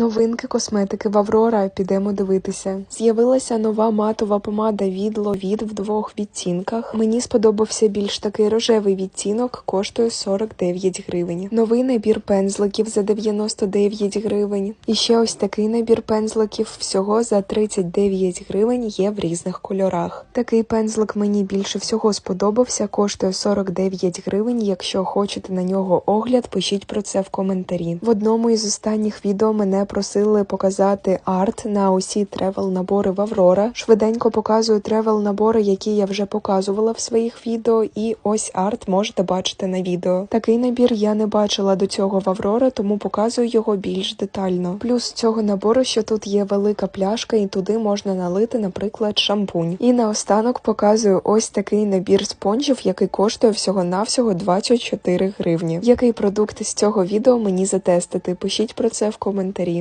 Новинки косметики в Аврора. Підемо дивитися. З'явилася нова матова помада від Ловід в двох відтінках. Мені сподобався більш такий рожевий відтінок, коштує 49 гривень. Новий набір пензликів за 99 гривень. І ще ось такий набір пензликів всього за 39 гривень є в різних кольорах. Такий пензлик мені більше всього сподобався, коштує 49 гривень. Якщо хочете на нього огляд, пишіть про це в коментарі. В одному із останніх відео мене просили показати арт на усі тревел набори в Аврора. Швиденько показую тревел набори, які я вже показувала в своїх відео, і ось арт можете бачити на відео. Такий набір я не бачила до цього в Аврора, тому показую його більш детально. Плюс цього набору, що тут є велика пляшка, і туди можна налити, наприклад, шампунь. І наостанок показую ось такий набір спонжів, який коштує всього-навсього 24 гривні. Який продукт з цього відео мені затестити? Пишіть про це в коментарі.